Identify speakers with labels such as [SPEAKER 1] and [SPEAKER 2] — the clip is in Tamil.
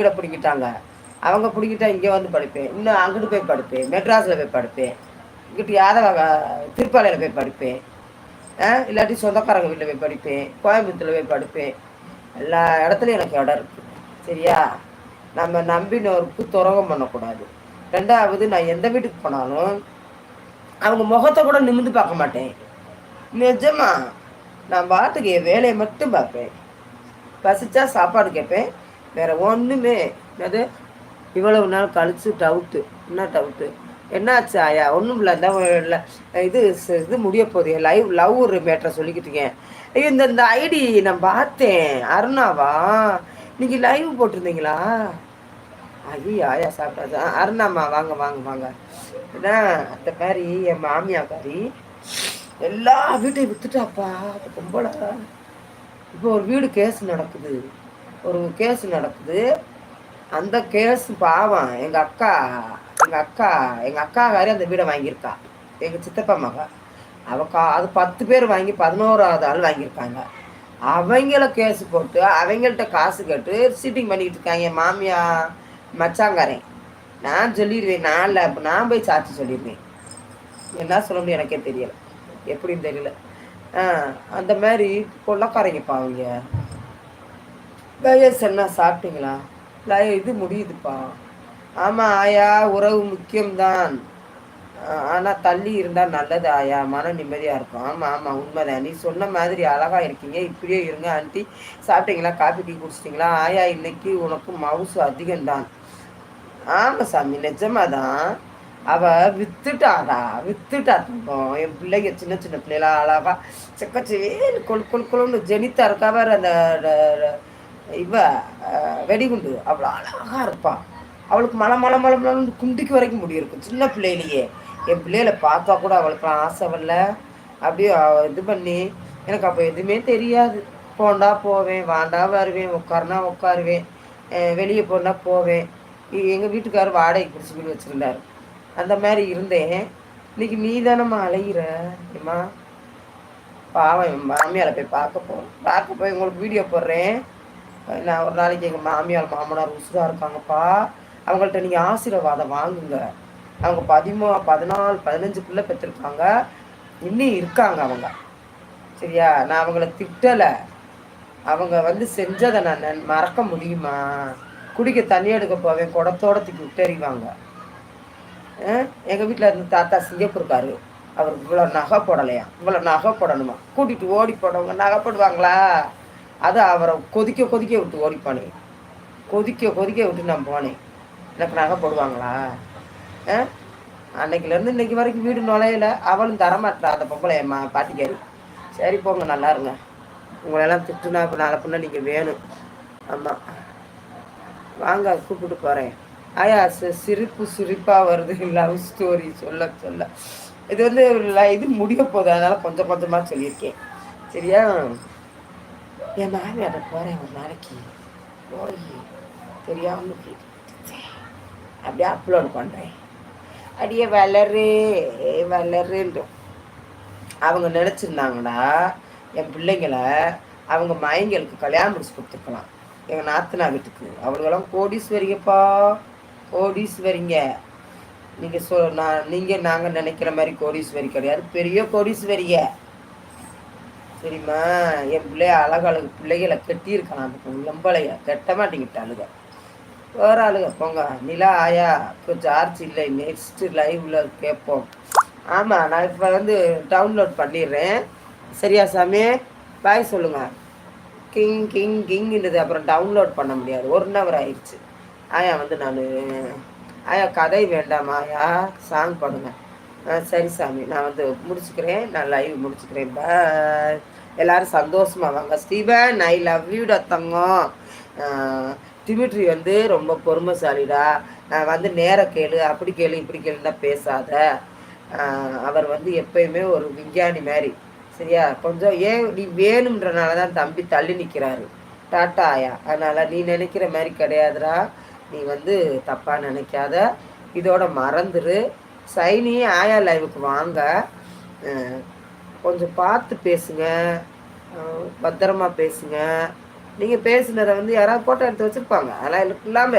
[SPEAKER 1] கீழே பிடிக்கிட்டாங்க. அவங்க பிடிக்கிட்டா இங்கே வந்து படிப்பேன். இன்னும் அங்கிட்டு போய் படிப்பேன். மெட்ராஸில் போய் படிப்பேன். இங்கிட்டு யாதவ திருப்பாலையில் போய் படிப்பேன். இல்லாட்டி சொந்தக்காரங்க வீட்டில் போய் படிப்பேன். கோயம்புத்தூரில் போய் படிப்பேன். எல்லா இடத்துலையும் எனக்கு இடம் இருக்குது சரியா? நம்ம நம்பினோருக்கு துரோகம் பண்ணக்கூடாது. ரெண்டாவது நான் எந்த வீட்டுக்கு போனாலும் அவங்க முகத்தை கூட நிமிந்து பார்க்க மாட்டேன். நிஜமா நான் பாட்டுக்கு என் வேலையை மட்டும் பார்ப்பேன். பசிச்சா சாப்பாடு கேட்பேன். வேற ஒன்றுமே என்னது இவ்வளவு நாள் கழிச்சு டவுட்டு என்ன டவுட்டு என்னாச்சு ஆயா? ஒன்றும் இல்லை. இந்த இது இது முடிய போகுது. லைவ் லவ் ஒரு மேட்டரை சொல்லிக்கிட்டீங்க ஐயோ இந்த இந்த ஐடி நான் பார்த்தேன். அருணாவா? நீங்கள் லைவ் போட்டிருந்தீங்களா? ஐயோ ஆயா சாப்பிட்டாச்சா அருணாம்மா வாங்க வாங்க வாங்க. ஏன்னா அந்த மாதிரி என் மாமியாக்காரி எல்லா வீட்டையும் வித்துட்டாப்பா. பொம்பளை. இப்போ ஒரு வீடு கேஸ் நடக்குது. ஒரு கேஸ் நடக்குது. அந்த கேஸ் பாவம். எங்கள் அக்கா எங்கள் அக்கா எங்கள் அக்கா வேற அந்த வீடை வாங்கியிருக்கா. எங்கள் சித்தப்பா மகா. அவள் கா அது பத்து பேர் வாங்கி பதினோராவது ஆள் வாங்கியிருக்காங்க. அவங்கள கேஸ் போட்டு அவங்கள்ட்ட காசு கேட்டு சீட்டிங் பண்ணிக்கிட்டு இருக்காங்க. என் மாமியா மச்சாங்காரன். நான் சொல்லிடுவேன் நான் நான் போய் சாட்சி சொல்லிடுவேன். என்ன சொல்ல முடியும் எனக்கே தெரியலை. எப்படின்னு தெரியல. அந்த மாதிரி கொள்ளக்காரங்கப்பா அவங்க வயசு என்ன சாப்பிட்டீங்களா? இது முடியுதுப்பா. ஆமாம் ஆயா உறவு முக்கியம்தான். ஆனால் தள்ளி இருந்தால் நல்லது ஆயா. மன நிம்மதியாக இருக்கும். ஆமாம் ஆமாம் உண்மைதான். நீ சொன்ன மாதிரி அழகாக இருக்கீங்க. இப்படியே இருங்க ஆண்டி. சாப்பிட்டீங்களா? காஃபி டீ குடிச்சிட்டிங்களா? ஆயா இன்னைக்கு உனக்கு மவுசு அதிகம்தான். ஆமாம் சாமி நிஜமாக தான் அவ வித்துட்டாடா வித்துட்டா தங்கம். என் பிள்ளைங்க சின்ன சின்ன பிள்ளைகளா அழகா செக்கச்சேன்னு கொழு கொழு கொழுன்னு ஜெனித்தா இருக்கா அந்த இவ வெடிகுண்டு. அவ்வளோ அழகா இருப்பான் அவளுக்கு மலை மலை மலை மலை குண்டுக்கு வரைக்கும் முடி இருக்கும். சின்ன பிள்ளையிலேயே. என் பிள்ளையில பார்த்தா கூட அவளுக்குலாம் ஆசை வரல. அப்படியே இது பண்ணி எனக்கு அப்போ எதுவுமே தெரியாது. போண்டா போவேன் வாண்டா வருவேன் உட்காருனா உட்காருவேன். வெளியே போனா போவேன். எங்கள் வீட்டுக்காரர் வாடகை பிடிச்சி வீடு வச்சுருந்தாரு. அந்த மாதிரி இருந்தேன். இன்னைக்கு நீ தானம்மா அலைகிற ஏம்மா? பாவம் என் மாமியாரை போய் பார்க்க போகிறோம் பார்க்க போய் உங்களுக்கு வீடியோ போடுறேன். நான் ஒரு நாளைக்கு எங்கள் மாமியார் மாமனார் உசுராக இருக்காங்கப்பா. அவங்கள்ட்ட நீங்கள் ஆசீர்வாதம் வாங்குங்க. அவங்க பதிமூ பதினாலு பதினஞ்சு பிள்ளை பெற்றிருக்காங்க இன்னும் இருக்காங்க அவங்க. சரியா? நான் அவங்கள திட்டலை. அவங்க வந்து செஞ்சதை நான் மறக்க முடியுமா? குடிக்க தண்ணி எடுக்க போவேன் குடத்தோட தூக்கி விட்டறிவாங்க. எங்கள் வீட்டில் இருந்து தாத்தா சிங்கப்பூருக்காரு அவருக்கு இவ்வளோ நகை போடலையா? இவ்வளோ நகை போடணுமா? கூட்டிகிட்டு ஓடி போடவங்க நகை போடுவாங்களா? அதை அவரை கொதிக்க கொதிக்க விட்டு ஓடிப்பானே. கொதிக்க கொதிக்க விட்டு நான் போனேன். எனக்கு நகை போடுவாங்களா? அன்னைக்குலேருந்து இன்னைக்கு வரைக்கும் வீடு நுழையல. அவளும் தரமாட்டா அந்த பொம்பளை மா பாட்டிக்காரி. சரி போங்க நல்லா இருங்க. உங்களெல்லாம் திட்டுனா இப்போ நாளை பின்ன நீங்கள் வேணும். ஆமாம் வாங்க கூப்பிட்டு போகிறேன் ஆயா சிரிப்பு சிரிப்பாக வருது. லவ் ஸ்டோரி சொல்ல சொல்ல. இது வந்து இது முடிய போகுது. அதனால் கொஞ்சம் கொஞ்சமாக சொல்லியிருக்கேன். சரியா? என் அதை போகிறேன் ஒரு நாளைக்கு போய் தெரியாமல் அப்படியே அப்லோட் பண்ணுறேன் அடியே வளரு வளருன்றோம் அவங்க நினச்சிருந்தாங்கன்னா என் பிள்ளைங்களை அவங்க மைங்களுக்கு கல்யாணம் முடிச்சு கொடுத்துருக்கலாம். எங்கள் நாத்தனா வீட்டுக்கு. அவளுக்கெல்லாம் கோடீஸ்வரிங்கப்பா கோடீஸ்வரிங்க. நீங்கள் சொ நான் நீங்கள் நாங்கள் நினைக்கிற மாதிரி கோடீஸ்வரி கிடையாது. பெரிய கோடீஸ்வரிங்க. சரிம்மா என் பிள்ளைய அழகழகு பிள்ளைகளை கட்டியிருக்கலாம் அந்த லம்பளைய கட்ட மாட்டேங்கிட்ட அழுக. வேறு அழுக. போங்க. நிலா ஆயா கொஞ்சம் ஆர்ச்சி இல்லை. நெக்ஸ்ட் லைவ்ல கேட்போம். ஆமாம் நான் இப்போ வந்து டவுன்லோட் பண்ணிடுறேன். சரியா சாமி? பாய் சொல்லுங்கள் கிங் கிங் கிங்ன்றது அப்புறம் டவுன்லோட் பண்ண முடியாது. ஒன் ஹவர் ஆயிடுச்சு. ஆயா வந்து நான் ஆயா கதை வேண்டாமா ஆயா. சாங் ஆ சரி சாமி நான் வந்து முடிச்சுக்கிறேன். நான் லைவ் முடிச்சுக்கிறேன். பாய் எல்லாரும் சந்தோஷமாக வாங்க. ஸ்டீவன் ஐ லவ் யூடா தங்கம். டிமிட்ரி வந்து ரொம்ப பொறுமைசாலிடா. வந்து நேர கேளு அப்படி கேளு இப்படி கேளுன்னா பேசாத. அவர் வந்து எப்பயுமே ஒரு விஞ்ஞானி மாதிரி. சரியா? கொஞ்சம் ஏன் நீ வேணுன்றனால தான் தம்பி தள்ளி நிற்கிறாரு டாட்டா ஆயா. அதனால் நீ நினைக்கிற மாதிரி கிடையாதுடா. நீ வந்து தப்பாக நினைக்காத. இதோட மறந்துரு. சைனி ஆயா லைவுக்கு வாங்க. கொஞ்சம் பார்த்து பேசுங்க. பத்திரமா பேசுங்க. நீங்கள் பேசுனதை வந்து யாராவது ஃபோட்டோ எடுத்து வச்சுருப்பாங்க. அதெல்லாம் இல்லாமல்